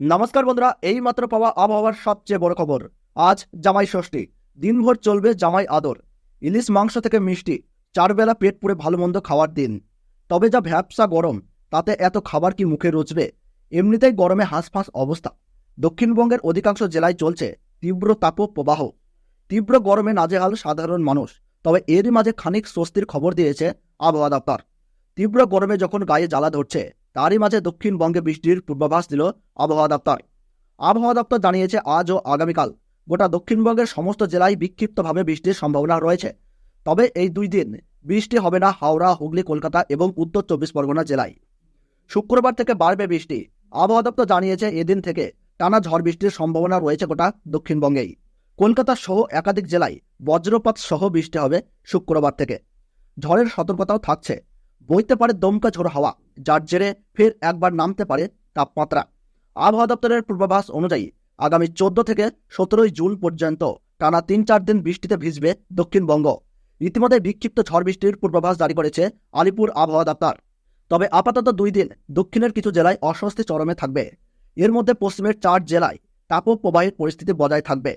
নমস্কার বন্ধুরা এই মাত্র পাওয়া আবহাওয়ার সবচেয়ে বড় খবর। আজ জামাই ষষ্ঠী, দিনভর চলবে জামাই আদর। ইলিশ মাংস থেকে মিষ্টি, চারবেলা পেট পুড়ে ভালো মন্দ খাওয়ার দিন। তবে যা ভ্যাবসা গরম, তাতে এত খাবার কি মুখে রোচবে? এমনিতেই গরমে হাঁসফাঁস অবস্থা। দক্ষিণবঙ্গের অধিকাংশ জেলায় চলছে তীব্র তাপ প্রবাহ তীব্র গরমে নাজেহাল সাধারণ মানুষ, তবে এরই মাঝে খানিক স্বস্তির খবর দিয়েছে আবহাওয়া দপ্তর। তীব্র গরমে যখন গায়ে জ্বালা ধরছে তারই মাঝে দক্ষিণবঙ্গে বৃষ্টির পূর্বাভাস দিল আবহাওয়া দপ্তর। আবহাওয়া দপ্তর জানিয়েছে আজ ও আগামীকাল গোটা দক্ষিণবঙ্গের সমস্ত জেলায় বিক্ষিপ্তভাবে বৃষ্টির সম্ভাবনা রয়েছে। তবে এই দুই দিন বৃষ্টি হবে না হাওড়া, হুগলি, কলকাতা এবং উত্তর চব্বিশ পরগনা জেলায়। শুক্রবার থেকে বাড়বে বৃষ্টি। আবহাওয়া দপ্তর জানিয়েছে, এদিন থেকে টানা ঝড় বৃষ্টির সম্ভাবনা রয়েছে গোটা দক্ষিণবঙ্গেই কলকাতা সহ একাধিক জেলায় বজ্রপাত সহ বৃষ্টি হবে শুক্রবার থেকে। ঝড়ের সতর্কতাও থাকছে। বইতে পারে দমকা ঝোড়ো হাওয়া। যার জেরে ফের একবার নামতে পারে তাপমাত্রা। আবহাওয়া দপ্তরের পূর্বাভাস অনুযায়ী আগামী চোদ্দ থেকে সতেরোই জুন পর্যন্ত টানা তিন চার দিন বৃষ্টিতে ভিজবে দক্ষিণবঙ্গ। ইতিমধ্যে বিক্ষিপ্ত ঝড় বৃষ্টির পূর্বাভাস জারি করেছে আলিপুর আবহাওয়া দপ্তর। তবে আপাতত দুই দিন দক্ষিণের কিছু জেলায় অস্বস্তি চরমে থাকবে। এর মধ্যে পশ্চিমের চার জেলায় তাপপ্রবাহের পরিস্থিতি বজায় থাকবে।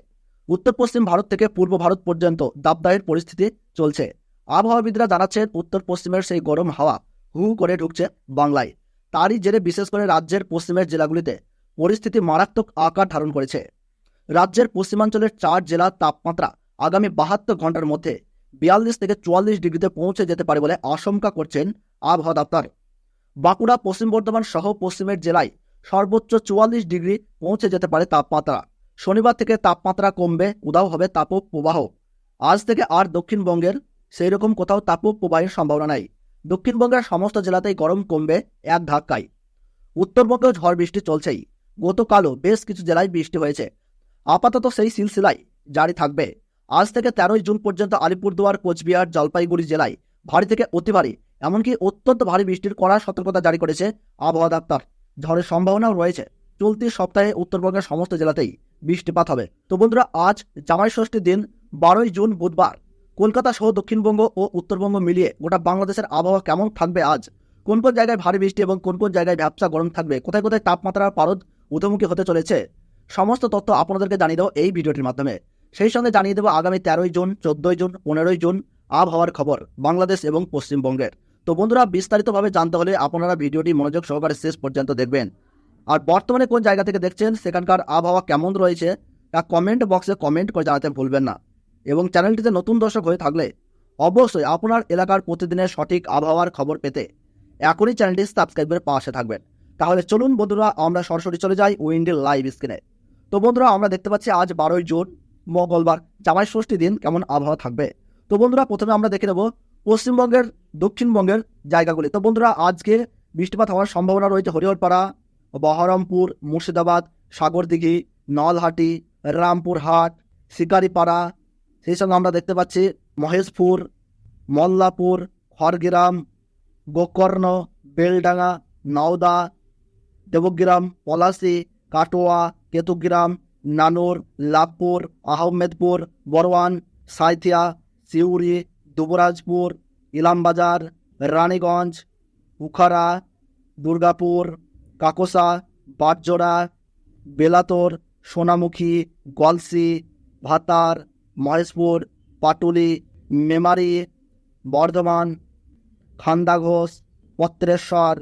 উত্তর পশ্চিম ভারত থেকে পূর্ব ভারত পর্যন্ত দাবদাহের পরিস্থিতি চলছে। আবহাওয়াবিদরা জানাচ্ছেন উত্তর পশ্চিমের সেই গরম হাওয়া হু করে ঢুকছে বাংলায়। তারই জেরে বিশেষ করে রাজ্যের পশ্চিমের জেলাগুলিতে পরিস্থিতি মারাত্মক আকার ধারণ করেছে। রাজ্যের পশ্চিমাঞ্চলের চার জেলার তাপমাত্রা আগামী বাহাত্তর ঘণ্টার মধ্যে বিয়াল্লিশ থেকে চুয়াল্লিশ ডিগ্রিতে পৌঁছে যেতে পারে বলে আশঙ্কা করছেন আবহাওয়া দপ্তর। বাঁকুড়া, পশ্চিম বর্ধমান সহ পশ্চিমের জেলায় সর্বোচ্চ চুয়াল্লিশ ডিগ্রি পৌঁছে যেতে পারে তাপমাত্রা। শনিবার থেকে তাপমাত্রা কমবে উদাও হবে তাপ প্রবাহ আজ থেকে আর দক্ষিণবঙ্গের সেই রকম কোথাও তাপ প্রবাহের সম্ভাবনা নাই। দক্ষিণবঙ্গের সমস্ত জেলাতেই গরম কমবে এক ধাক্কায়। উত্তরবঙ্গেও ঝড় বৃষ্টি চলছেই। গতকালও বেশ কিছু জেলায় বৃষ্টি হয়েছে। আপাতত সেই সিলসিলাই জারি থাকবে। আজ থেকে তেরোই জুন পর্যন্ত আলিপুরদুয়ার, কোচবিহার, জলপাইগুড়ি জেলায় ভারী থেকে অতি ভারী, এমনকি অত্যন্ত ভারী বৃষ্টির কড়া সতর্কতা জারি করেছে আবহাওয়া দপ্তর। ঝড়ের সম্ভাবনাও রয়েছে। চলতি সপ্তাহে উত্তরবঙ্গের সমস্ত জেলাতেই বৃষ্টিপাত হবে। তো বন্ধুরা, আজ জামাই ষষ্ঠীর দিন, বারোই জুন বুধবার। কলকাতা সহ দক্ষিণবঙ্গ ও উত্তরবঙ্গ মিলিয়ে গোটা বাংলাদেশের আবহাওয়া কেমন থাকবে আজ? কোন কোন জায়গায় ভারী বৃষ্টি এবং কোন কোন জায়গায় ব্যবসা গরম থাকবে? কোথায় কোথায় তাপমাত্রার পারদ ঊর্ধ্বমুখী হতে চলেছে? সমস্ত তথ্য আপনাদেরকে জানিয়ে দেবো এই ভিডিওটির মাধ্যমে। সেই সঙ্গে জানিয়ে দেবো আগামী তেরোই জুন, চোদ্দই জুন, পনেরোই জুন আবহাওয়ার খবর বাংলাদেশ এবং পশ্চিমবঙ্গের। তো বন্ধুরা, বিস্তারিতভাবে জানতে হলে আপনারা ভিডিওটি মনোযোগ সহকারে শেষ পর্যন্ত দেখবেন। আর বর্তমানে কোন জায়গা থেকে দেখছেন, সেখানকার আবহাওয়া কেমন রয়েছে, তা কমেন্ট বক্সে কমেন্ট করে জানাতে ভুলবেন না। এবং চ্যানেলটিতে নতুন দর্শক হয়ে থাকলে অবশ্যই আপনার এলাকার প্রতিদিনের সঠিক আবহাওয়ার খবর পেতে এখনই চ্যানেলটি সাবস্ক্রাইবের পাশে থাকবেন। তাহলে চলুন বন্ধুরা, আমরা সরাসরি চলে যাই উইন্ডেল লাইভ স্ক্রিনে। তো বন্ধুরা, আমরা দেখতে পাচ্ছি আজ বারোই জুন, মঙ্গলবার। জামাই ষষ্ঠী দিন কেমন আবহাওয়া থাকবে? তো বন্ধুরা, প্রথমে আমরা দেখে নেব পশ্চিমবঙ্গের, দক্ষিণবঙ্গের জায়গাগুলি। তো বন্ধুরা, আজকে বৃষ্টিপাত হওয়ার সম্ভাবনা রয়েছে হরিহরপাড়া, বহরমপুর, মুর্শিদাবাদ, সাগরদিঘি, নলহাটি, রামপুরহাট, শিকারিপাড়া সেই সঙ্গে আমরা দেখতে পাচ্ছি মহেশপুর, মল্লাপুর, খড়গ্রাম, গোকর্ণ, বেলডাঙ্গা, নওদা, দেবগ্রাম, পলাশি, কাটোয়া, কেতুগ্রাম, নানুর, লাভপুর, আহমেদপুর বরওয়ান সাঁইথিয়া, সিউড়ি, দুবরাজপুর, ইলামবাজার, রানীগঞ্জ উখারা দুর্গাপুর, কাকসা বাটজোড়া বেলাতর, সোনামুখী গলসি ভাতার মহেশপুর, পাটুলি, মেমারি, বর্ধমান, খান্দাঘোষ পত্রেশ্বর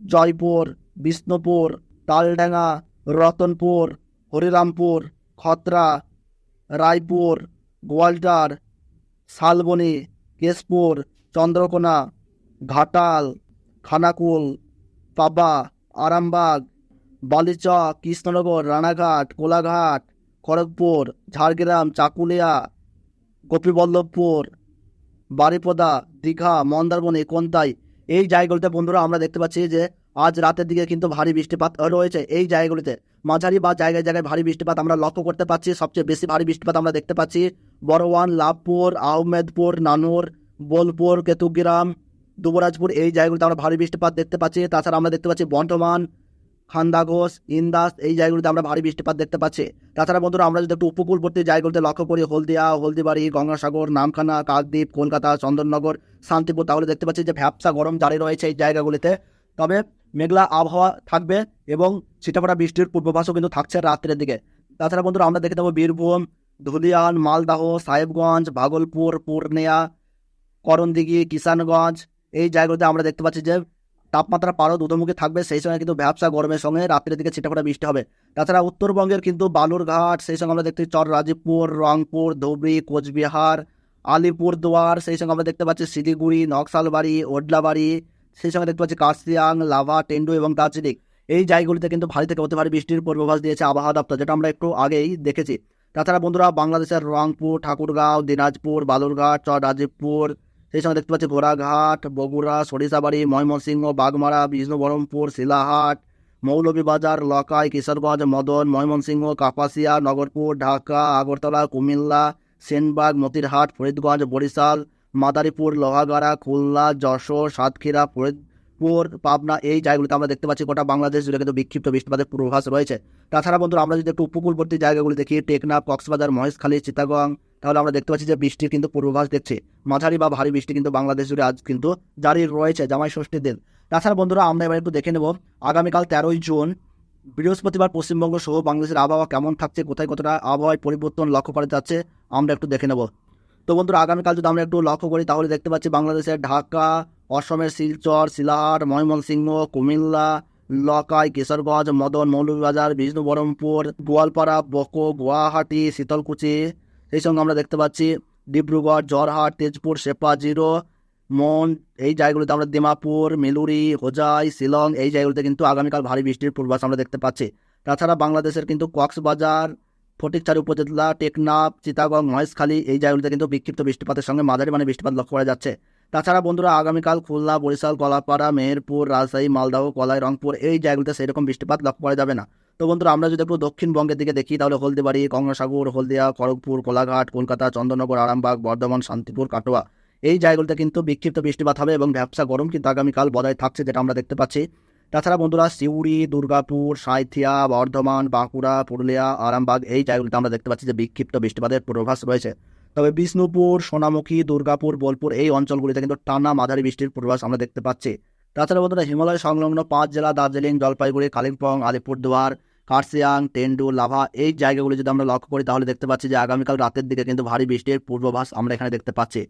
জয়পুর, বিষ্ণুপুর, তালডাঙ্গা, রতনপুর, হরিরামপুর, খতরা, রায়পুর, গোয়ালটার, শালবনি, কেশপুর, চন্দ্রকোনা, ঘাটাল, খানাকুল, পাবা, আরামবাগ, বালিচক, কৃষ্ণনগর, রানাঘাট, কোলাঘাট খড়গপুর, ঝাড়গ্রাম, চাকুলিয়া, গোপীবল্লভপুর, বারিপদা, দীঘা, মন্দারমণি, কোনতাই এই জায়গাগুলিতে বন্ধুরা আমরা দেখতে পাচ্ছি যে আজ রাতের দিকে কিন্তু ভারী বৃষ্টিপাত রয়েছে। এই জায়গাগুলিতে মাঝারি বা জায়গায় জায়গায় ভারী বৃষ্টিপাত আমরা লক্ষ্য করতে পারছি সবচেয়ে বেশি ভারী বৃষ্টিপাত আমরা দেখতে পাচ্ছি বড়ওয়ান, লাভপুর, আহমেদপুর, নানুর, বোলপুর, কেতুগ্রাম, দুবরাজপুর এই জায়গাগুলিতে আমরা ভারী বৃষ্টিপাত দেখতে পাচ্ছি। তাছাড়া আমরা দেখতে পাচ্ছি বর্ধমান খান্দাঘোষ ইন্দাস, এই জায়গাগুলিতে আমরা ভারী বৃষ্টিপাত দেখতে পাচ্ছি। তাছাড়া বন্ধুরা, আমরা যদি একটু উপকূলবর্তী জায়গাগুলিতে লক্ষ্য করি, হলদিয়া, হলদিবাড়ি, গঙ্গাসাগর, নামখানা, কাকদ্বীপ, কলকাতা, চন্দননগর, শান্তিপুর, তাহলে দেখতে পাচ্ছি যে ভ্যাবসা গরম জারি রয়েছে এই জায়গাগুলিতে। তবে মেঘলা আবহাওয়া থাকবে এবং ছিটাফাটা বৃষ্টির পূর্বাভাসও কিন্তু থাকছে রাত্রের দিকে। তাছাড়া বন্ধুরা, আমরা দেখে দেবো বীরভূম, ধুলিয়ান, মালদাহ, সাহেবগঞ্জ, ভাগলপুর, পূর্ণিয়া, করণদিঘি, কিষানগঞ্জ, এই জায়গাগুলোতে আমরা দেখতে পাচ্ছি যে তাপমাত্রা পারো দুধমুখী থাকবে, সেই সঙ্গে কিন্তু ব্যবসা গরমের সঙ্গে রাত্রের দিকে ছিটাফাটা বৃষ্টি হবে। তাছাড়া উত্তরবঙ্গের কিন্তু বালুরঘাট, সেই সঙ্গে আমরা দেখতে চর রাজীবপুর রংপুর, ধুবড়ি, কোচবিহার আলিপুরদুয়ার সেই সঙ্গে আমরা দেখতে পাচ্ছি শিলিগুড়ি, নকশালবাড়ি, ওডলাবাড়ি, সেই সঙ্গে দেখতে পাচ্ছি কার্সিয়াং লাভা, টেন্ডু এবং দার্জিলিং। এই জায়গাগুলিতে কিন্তু ভারী থেকে হতে পারে বৃষ্টির পূর্বাভাস দিয়েছে আবহাওয়া দপ্তর, যেটা আমরা একটু আগেই দেখেছি। তাছাড়া বন্ধুরা, বাংলাদেশের রংপুর, ঠাকুরগাঁও, দিনাজপুর, বালুরঘাট চর রাজীবপুর সেই সঙ্গে দেখতে পাচ্ছি ঘোড়াঘাট, বগুড়া, সরিষাবাড়ি, ময়মনসিংহ, বাগমারা, বিষ্ণুবরমপুর, শিলাহাট, মৌলভীবাজার, লকাই, কিশোরগঞ্জ, মদন, ময়মনসিংহ, কাপাসিয়া, নগরপুর, ঢাকা, আগরতলা, কুমিল্লা, সেনবাগ, মতিরহাট, ফরিদগঞ্জ, বরিশাল, মাদারীপুর, লোহাগাড়া, খুলনা, যশোর, সাতক্ষীরা, ফরিদপুর, পাবনা এই জায়গাগুলিতে আমরা দেখতে পাচ্ছি গোটা বাংলাদেশ জুড়ে কিন্তু বিক্ষিপ্ত বৃষ্টিপাতের পূর্বাভাস রয়েছে। তাছাড়া বন্ধুরা, আমরা যদি একটু উপকূলবর্তী জায়গাগুলি দেখি, টেকনাফ, কক্সবাজার, মহেশখালী চিতাগং তাহলে আমরা দেখতে পাচ্ছি যে বৃষ্টির কিন্তু পূর্বাভাস দেখছি মাঝারি বা ভারী বৃষ্টি কিন্তু বাংলাদেশ জুড়ে আজ কিন্তু জারি রয়েছে জামাই ষষ্ঠীর দিন। তাছাড়া বন্ধুরা, আমরা এবার একটু দেখে নেব আগামীকাল তেরোই জুন, বৃহস্পতিবার পশ্চিমবঙ্গ সহ বাংলাদেশের আবহাওয়া কেমন থাকছে, কোথায় কতটা আবহাওয়ায় পরিবর্তন লক্ষ্য করা যাচ্ছে, আমরা একটু দেখে নেব। তো বন্ধুরা, আগামীকাল যদি আমরা একটু লক্ষ্য করি, তাহলে দেখতে পাচ্ছি বাংলাদেশের ঢাকা, অসমের শিলচর, শিলাহাট, ময়মনসিংহ, কুমিল্লা, লকাই, কিশোরগঞ্জ, মদন, মৌলভীবাজার, বিষ্ণুবরমপুর, গোয়ালপাড়া, বকো, গুয়াহাটি, শীতলকুচি সেই সঙ্গে আমরা দেখতে পাচ্ছি ডিব্রুগড়, জরহাট, তেজপুর সেপা জিরো মন এই জায়গাগুলোতে আমরা দিমাপুর মেলুরি, হোজাই, শিলং, এই জায়গাগুলোতে কিন্তু আগামীকাল ভারী বৃষ্টির পূর্বাস আমরা দেখতে পাচ্ছি। তাছাড়া বাংলাদেশের কিন্তু কক্সবাজার ফটিকচারি উপজেলা, টেকনাফ চিতাগং মহেশখালী, এই জায়গাগুলোতে কিন্তু বিক্ষিপ্ত বৃষ্টিপাতের সঙ্গে মাঝারি মানে বৃষ্টিপাত লক্ষ্য করা যাচ্ছে। তাছাড়া বন্ধুরা, আগামীকাল খুলনা, বরিশাল কলাপাড়া মেহেরপুর, রাজশাহী, মালদাহ, কলাই, রংপুর, এই জায়গাগুলোতে সেরকম বৃষ্টিপাত লক্ষ্য করা যাবে না। তো বন্ধুরা, আমরা যদি একটু দক্ষিণবঙ্গের দিকে দেখি, তাহলে হলদিবাড়ি, গঙ্গাসাগর, হলদিয়া, খড়গপুর, কোলাঘাট, কলকাতা চন্দ্রনগর আরামবাগ, বর্ধমান, শান্তিপুর, কাটোয়া। এই জায়গাগুলোতে কিন্তু বিক্ষিপ্ত বৃষ্টিপাত হবে এবং ব্যবসা গরম কিন্তু আগামীকাল বজায় থাকছে, যেটা আমরা দেখতে পাচ্ছি। তাছাড়া বন্ধুরা, সিউড়ি, দুর্গাপুর, সাঁইথিয়া, বর্ধমান, বাঁকুড়া, পুরুলিয়া, আরামবাগ, এই জায়গাগুলোতে আমরা দেখতে পাচ্ছি যে বিক্ষিপ্ত বৃষ্টিপাতের পূর্বাভাস রয়েছে। তবে বিষ্ণুপুর, সোনামুখী, দুর্গাপুর, বোলপুর, এই অঞ্চলগুলিতে কিন্তু টানা মাঝারি বৃষ্টির পূর্বাভাস আমরা দেখতে পাচ্ছি। তাছাড়া বন্ধুরা, হিমালয় সংলগ্ন পাঁচ জেলা, দার্জিলিং, জলপাইগুড়ি, কালিম্পং, আলিপুরদুয়ার কার্সিয়াং, টেন্ডু, লাভা, এই জায়গাগুলি যদি আমরা লক্ষ্য করি, তাহলে দেখতে পাচ্ছি যে আগামীকাল রাতের দিকে কিন্তু ভারী বৃষ্টির পূর্বাভাস আমরা এখানে দেখতে পাচ্ছি।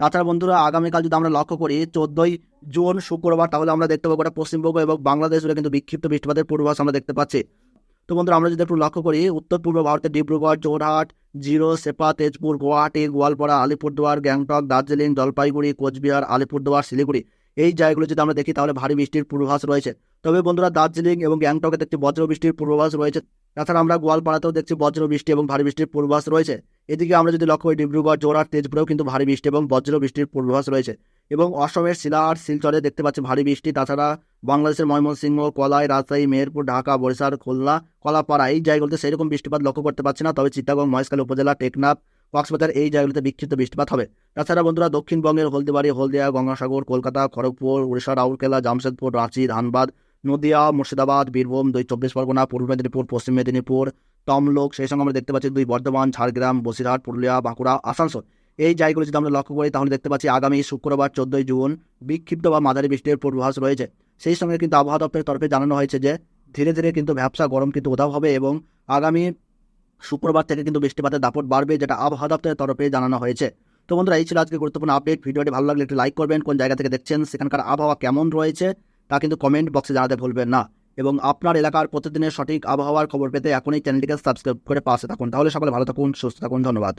তাছাড়া বন্ধুরা, আগামীকাল যদি আমরা লক্ষ্য করি, চোদ্দই জুন, শুক্রবার, তাহলে আমরা দেখতে পাবো গোটা পশ্চিমবঙ্গ এবং বাংলাদেশ জুড়ে কিন্তু বিক্ষিপ্ত বৃষ্টিপাতের পূর্বাভাস আমরা দেখতে পাচ্ছি। তো বন্ধুরা, আমরা যদি একটু লক্ষ্য করি, উত্তর পূর্ব ভারতের ডিব্রুগড় জোরহাট জিরো, সেপা, তেজপুর, গুয়াহাটি, গোয়ালপাড়া, আলিপুরদুয়ার, গ্যাংটক, দার্জিলিং, জলপাইগুড়ি, কোচবিহার, আলিপুরদুয়ার, শিলিগুড়ি। এই জায়গাগুলো যদি আমরা দেখি, তাহলে ভারী বৃষ্টির পূর্বাভাস রয়েছে। তবে বন্ধুরা, দার্জিলিং এবং গ্যাংটকে দেখছি বজ্র বৃষ্টির পূর্বাভাস রয়েছে। তাছাড়া আমরা গোয়ালপাড়াতেও দেখছি বজ্র বৃষ্টি এবং ভারী বৃষ্টির পূর্বাভাস রয়েছে। এদিকে আমরা যদি লক্ষ্য করি, ডিব্রুগড় জোরহাট তেজপুরেও কিন্তু ভারী বৃষ্টি এবং বজ্র বৃষ্টির পূর্বাভাস রয়েছে। এবং অসমের শিলা আর শিলচরে দেখতে পাচ্ছি ভারী বৃষ্টি। তাছাড়া বাংলাদেশের ময়মনসিংহ, কলাই, রাজশাহী, মেহেরপুর, ঢাকা, বরিশাল, খুলনা, কলাপাড়া, এই জায়গাগুলোতে সেরকম বৃষ্টিপাত লক্ষ্য করতে পারছি না। তবে চিত্তাগং মহেশখালী উপজেলা, টেকনাফ কক্সবাজার এই জায়গাগুলিতে বিক্ষিপ্ত বৃষ্টিপাত হবে। তাছাড়া বন্ধুরা দক্ষিণবঙ্গের হলদিবাড়ি, হলদিয়া, গঙ্গাসাগর, কলকাতা, খড়গপুর, উড়িষ্যা, রাউরকেলা, জামশেদপুর, রাঁচি, ধানবাদ, নদিয়া, মুর্শিদাবাদ, বীরভূম, দুই চব্বিশ পরগনা, পূর্ব মেদিনীপুর, পশ্চিম মেদিনীপুর, তমলোক, সেই সঙ্গে আমরা দেখতে পাচ্ছি দুই বর্ধমান, ঝাড়গ্রাম, বসিরহাট, পুরুলিয়া, বাঁকুড়া, আসানসোল। এই জায়গাগুলো যদি আমরা লক্ষ্য করি, তাহলে দেখতে পাচ্ছি আগামী শুক্রবার, চোদ্দই জুন, বিক্ষিপ্ত বা মাঝারি বৃষ্টির পূর্বাভাস রয়েছে। সেই সঙ্গে কিন্তু আবহাওয়া দপ্তরের তরফে জানানো হয়েছে যে, ধীরে ধীরে কিন্তু ব্যবসা গরম কিন্তু উধাও হবে এবং আগামী শুক্রবার থেকে কিন্তু বৃষ্টিপাতের দাপট বাড়বে, যেটা আবহাওয়া দপ্তরের তরফে জানানো হয়েছে। তো বন্ধুরা, এই ছিল আজকে গুরুত্বপূর্ণ আপডেট ভিডিওটি ভালো লাগলে একটু লাইক করবেন, কোন জায়গা থেকে দেখছেন, সেখানকার আবহাওয়া কেমন রয়েছে, তা কিন্তু কমেন্ট বক্সে জানাতে ভুলবেন না। এবং আপনার এলাকার প্রতিদিনের সঠিক আবহাওয়ার খবর পেতে এখনই চ্যানেলটিকে সাবস্ক্রাইব করে পাশে থাকুন। তাহলে সকলে ভালো থাকুন, সুস্থ থাকুন, ধন্যবাদ।